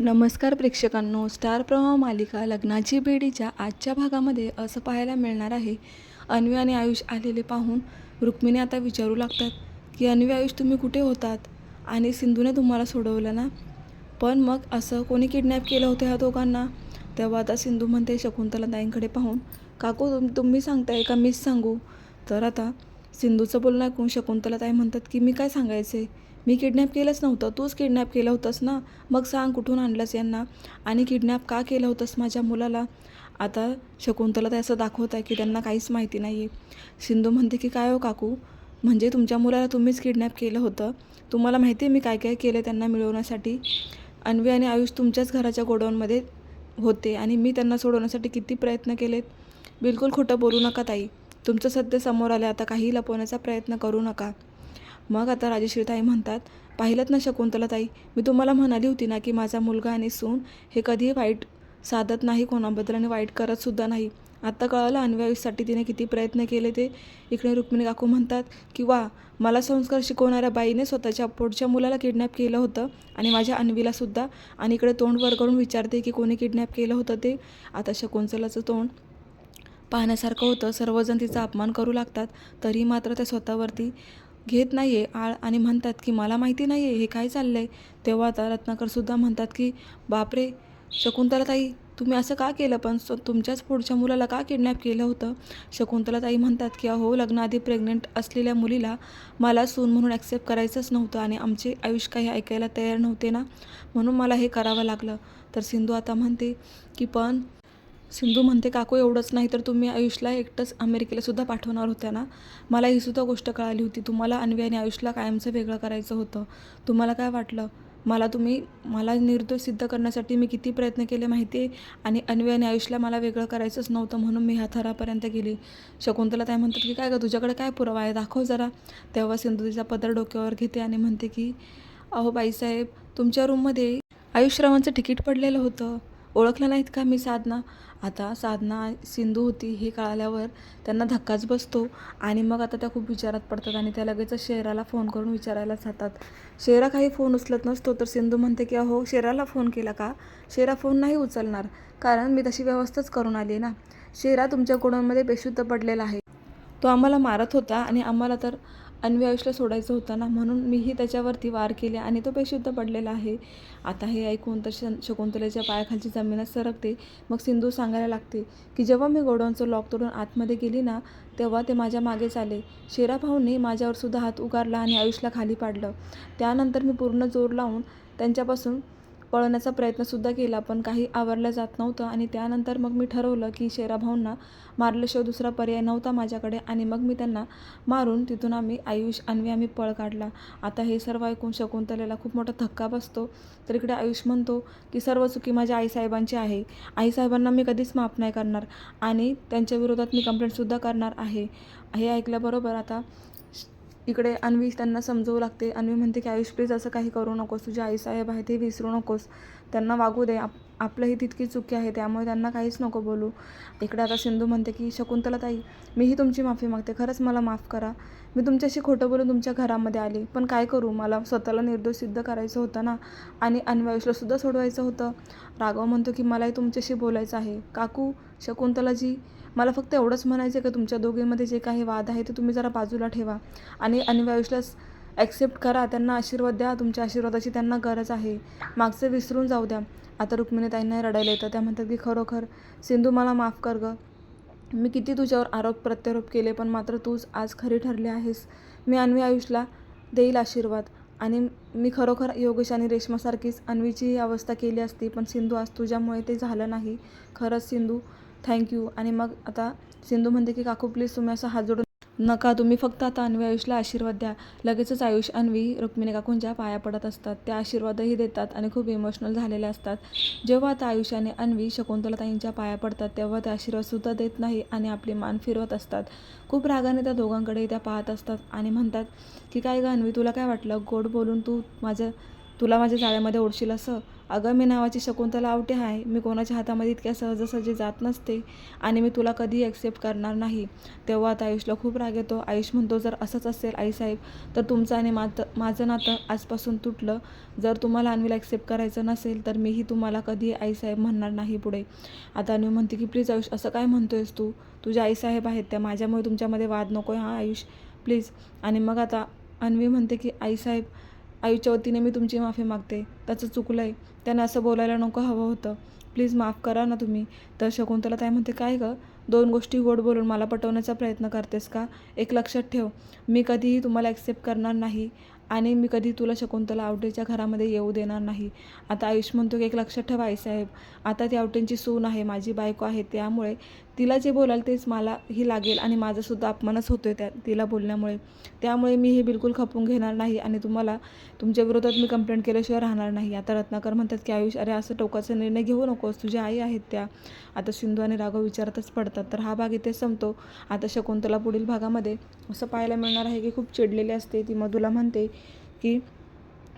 नमस्कार प्रेक्षकांनो. स्टार प्रवाह मालिका लग्नाची बेडीच्या आजच्या भागामध्ये असं पाहायला मिळणार आहे. अन्वी आणि आयुष आलेले पाहून रुक्मिणी आता विचारू लागतात की अन्वी आयुष तुम्ही कुठे होतात? आणि सिंधूने तुम्हाला सोडवलं ना? पण मग असं कोणी किडनॅप केलं होतं ह्या दोघांना? तेव्हा आता सिंधू म्हणते शकुंतला ताईंकडे पाहून काकू तुम तुम्ही सांगताय का? मीच सांगू. तर आता सिंधूचं बोलणं ऐकून शकुंतला ताई म्हणतात की मी काय सांगायचे? मी किडनॅप केलंच नव्हतं. तूच किडनॅप केलं होतंस ना? मग सांग कुठून आणलंस यांना? आणि किडनॅप का केलं होतंस माझ्या मुलाला? आता शकुंतला ते असं दाखवत आहे की त्यांना काहीच माहिती नाही आहे सिंधू म्हणते की काय हो काकू? म्हणजे तुमच्या मुलाला तुम्हीच किडनॅप केलं होतं? तुम्हाला माहिती आहे मी काय काय केलं त्यांना मिळवण्यासाठी? अन्वी आणि आयुष तुमच्याच घराच्या गोडाऊनमध्ये होते आणि मी त्यांना सोडवण्यासाठी किती प्रयत्न केलेत? बिलकुल खोटं बोलू नका ताई. तुमचं सत्य समोर आलं आता काही लपवण्याचा प्रयत्न करू नका. मग आता राजेश्रीताई म्हणतात पाहिलंत ना शकुंतलाताई? मी तुम्हाला म्हणाली होती ना की माझा मुलगा आणि सून हे कधीही वाईट साधत नाही कोणाबद्दल आणि वाईट करतसुद्धा नाही. आत्ता कळालं अन्वयासाठी तिने किती प्रयत्न केले ते. इकडे रुक्मिणी काकू म्हणतात की वा मला संस्कार शिकवणाऱ्या बाईने स्वतःच्या पोटच्या मुलाला किडनॅप केलं होतं आणि माझ्या अन्वीलासुद्धा आणि इकडे तोंड वर करून विचारते की कोणी किडनॅप केलं होतं ते. आता शकुंतलाचं तोंड पाहण्यासारखं होतं. सर्वजण तिचा अपमान करू लागतात तरी मात्र त्या स्वतःवरती घेत नाही आहे आळ आणि म्हणतात की मला माहिती नाही आहे हे काय चाललं आहे तेव्हा आता रत्नाकरसुद्धा म्हणतात की बापरे शकुंतलाताई तुम्ही असं का केलं? पण तुमच्याच पुढच्या मुलाला का किडनॅप केलं होतं? शकुंतलाताई म्हणतात की अहो लग्नाआधी प्रेग्नेंट असलेल्या मुलीला मला सून म्हणून ॲक्सेप्ट करायचंच नव्हतं आणि आमचे आयुष्य काही ऐकायला तयार नव्हते ना म्हणून मला हे करावं लागलं. तर सिंधू आता म्हणते की पण सिंधू म्हणते काकू एवढंच नाही तर तुम्ही आयुषला एकटंच अमेरिकेला सुद्धा पाठवणार होत्या ना? मला ही सुद्धा गोष्ट कळाली होती. तुम्हाला अन्वी आणि आयुषला कायमचं वेगळं करायचं होतं. तुम्हाला काय वाटलं? मला तुम्ही मला निर्दोष सिद्ध करण्यासाठी मी किती प्रयत्न केले माहिती आहे आणि अन्वी आणि आयुषला मला वेगळं करायचंच नव्हतं म्हणून मी ह्या थरापर्यंत गेली. शकुंतला काय म्हणतात की काय का तुझ्याकडे काय पुरावा आहे? दाखव जरा. तेव्हा सिंधू तिचा पदर डोक्यावर घेते आणि म्हणते की अहो बाईसाहेब तुमच्या रूममध्ये आयुषरावांचं तिकीट पडलेलं होतं. ओळखलं नाहीत का मी साधना? आता साधना सिंधू होती हे कळाल्यावर त्यांना धक्काच बसतो आणि मग आता त्या खूप विचारात पडतात आणि त्या लगेच शेराला फोन करून विचारायला जातात. शेरा काही फोन उचलत नसतो तर सिंधू म्हणते की अहो शेराला फोन केला का? शेरा फोन नाही उचलणार कारण मी तशी व्यवस्थाच करून आली आहे ना. शेरा तुमच्या गोडाऊनमध्ये बेशुद्ध पडलेला आहे. तो आम्हाला मारत होता आणि आम्हाला तर अन्वी आयुषला सोडायचं होतं ना म्हणून मीही त्याच्यावरती वार केले आणि तो बेशुद्ध पडलेला आहे. आता हे ऐकून तर शकुंतलेच्या पायाखालची जमीनच सरकते. मग सिंधू सांगायला लागते की जेव्हा मी गोडाऊनचं लॉक तोडून आतमध्ये गेली ना तेव्हा ते माझ्या मागेच आले. शेरा भाऊंनी माझ्यावर सुद्धा हात उगारला आणि आयुषला खाली पाडलं. त्यानंतर मी पूर्ण जोर लावून त्यांच्यापासून पळण्याचा प्रयत्नसुद्धा केला पण काही आवरलं जात नव्हतं आणि त्यानंतर मग मी ठरवलं की शेराभाऊंना मारल्याशिवाय दुसरा पर्याय नव्हता माझ्याकडे आणि मग मी त्यांना मारून तिथून आम्ही आयुष अन्वी आम्ही पळ काढला. आता हे सर्व ऐकून शकुंतलेला खूप मोठा धक्का बसतो. तर इकडे आयुष म्हणतो की सर्व चुकी माझ्या आईसाहेबांची आहे. आईसाहेबांना मी कधीच माफ नाही करणार आणि त्यांच्या विरोधात मी कंप्लेंटसुद्धा करणार आहे. हे ऐकल्याबरोबर आता इकडे अन्वी त्यांना समजवू लागते. अन्वी म्हणते की आयुष प्लीज असं काही करू नकोस. तुझे आईसाहेब आहे ते विसरू नकोस. त्यांना वागू दे. आप आपलंही तितकी चुकी आहे त्यामुळे त्यांना काहीच नको बोलू. इकडे आता सिंधू म्हणते की शकुंतला ताई मीही तुमची माफी मागते. खरंच मला माफ करा. मी तुमच्याशी खोटं बोलून तुमच्या घरामध्ये आली. पण काय करू? मला स्वतःला निर्दोष सिद्ध करायचं होतं ना? आणि अन्वयुषलासुद्धा सोडवायचं होतं. राघव म्हणतो की मलाही तुमच्याशी बोलायचं आहे. काकू शकुंतलाजी मला फक्त एवढंच म्हणायचं आहे की तुमच्या दोघींमध्ये जे काही वाद आहे ते तुम्ही जरा बाजूला ठेवा. आणि अन्वी ॲक्सेप्ट करा त्यांना आशीर्वाद द्या तुमच्या आशीर्वादाची त्यांना गरज आहे. मागचं विसरून जाऊ द्या. आता रुक्मिणी ताईंना रडायला येतं. त्या म्हणतात की खरोखर सिंधू मला माफ कर गं. मी किती तुझ्यावर आरोप प्रत्यारोप केले पण मात्र तूच आज खरी ठरली आहेस. मी अन्वी आयुषला देईल आशीर्वाद. आणि मी खरोखर योगेश आणि रेश्मासारखीच अन्वीची ही अवस्था केली असती पण सिंधू आज तुझ्यामुळे ते झालं नाही. खरंच सिंधू थँक्यू. आणि मग आता सिंधू म्हणते की काकू प्लीज तुम्ही असं हात जोडून नका तुम्ही फक्त आता अन्वी आयुषला आशीर्वाद द्या. लगेचच आयुष अन्वी रुक्मिणी काकूंच्या पाया पडत असतात. त्या आशीर्वादही देतात आणि खूप इमोशनल झालेले असतात. जेव्हा आता आयुष आणि अन्वी शकुंतलाताईंच्या पाया पडतात तेव्हा ते आशीर्वादसुद्धा देत नाही आणि आपली मान फिरवत असतात. खूप रागाने त्या दोघांकडे त्या पाहत असतात आणि म्हणतात की काय गं अन्वी तुला काय वाटलं? गोड बोलून तू माझ्या तुला माझ्या जाळ्यामध्ये ओढशील असं? अगं मी नावाची शकुंतला आवटे आहे मी कोणाच्या हातामध्ये इतक्या सहजासहजी जात नसते आणि मी तुला कधी ॲक्सेप्ट करणार नाही. तेव्हा आता आयुषला खूप राग येतो. आयुष म्हणतो जर असंच असेल आईसाहेब तर तुमचं आणि माझं माझं नातं आजपासून तुटलं. जर तुम्हाला अन्वीला ॲक्सेप्ट करायचं नसेल तर मीही तुम्हाला कधी आईसाहेब म्हणणार नाही पुढे. आता अन्वी म्हणते की प्लीज आयुष असं काय म्हणतोयस तू? तुझ्या आईसाहेब आहेत त्या. माझ्यामुळे तुमच्यामध्ये वाद नको आहे हां आयुष. प्लीज. आणि मग आता अन्वी म्हणते की आईसाहेब आईच्या वतीने मी तुमची माफी मागते. त्याचं चुकलं आहे त्यानं असं बोलायला नको हवं होतं. प्लीज माफ करा ना तुम्ही. तर शकुंतला ताई म्हणते काय गं? दोन गोष्टी गोड बोलून मला पटवण्याचा प्रयत्न करतेस का? एक लक्षात ठेव. मी कधीही तुम्हाला ॲक्सेप्ट करणार नाही आणि मी कधी तुला शकुंतला आवटेच्या घरामध्ये येऊ देणार नाही. आता आयुष म्हणतो की एक लक्षात ठेवा आईसाहेब आता ती आवटेंची सून आहे. माझी बायको आहे. त्यामुळे तिला जे बोलाल तेच मला ही लागेल आणि माझासुद्धा अपमानच होतो आहे त्या तिला बोलण्यामुळे. त्यामुळे मी हे बिलकुल खपून घेणार नाही आणि तुम्हाला तुमच्या विरोधात मी कंप्लेंट केल्याशिवाय राहणार नाही. आता रत्नाकर म्हणतात की आयुष अरे असं टोकाचा निर्णय घेऊ नकोस. तुझ्या आई आहेत त्या. आता सिंधू आणि राघव विचारतच पडतात. तर हा भाग इथे संपतो. आता शकुंतला पुढील भागामध्ये असं पाहायला मिळणार आहे की खूप चिडलेली असते. ती मधुला म्हणते की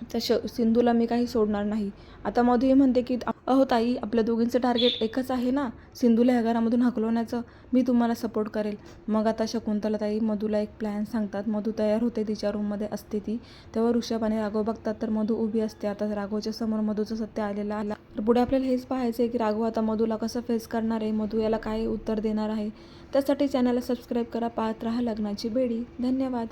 त्या श सिंधूला मी काही सोडणार नाही. आता मधू हे म्हणते की अहो ताई आपल्या दोघींचं टार्गेट एकच आहे ना? सिंधूला ह्या घरामधून हकलवण्याचं मी तुम्हाला सपोर्ट करेल. मग आता शकुंतला ताई मधूला एक प्लॅन सांगतात. मधू तयार होते तिच्या रूममध्ये असते ती. तेव्हा ऋषभ आणि राघव बघतात तर मधू उभी असते. आता राघवच्या समोर मधूचं सत्य आलेलं आला तर पुढे आपल्याला हेच पाहायचं आहे की राघव आता मधूला कसं फेस करणार आहे? मधू याला काय उत्तर देणार आहे? त्यासाठी चॅनलला सबस्क्राईब करा. पाहत राहा लग्नाची बेडी. धन्यवाद.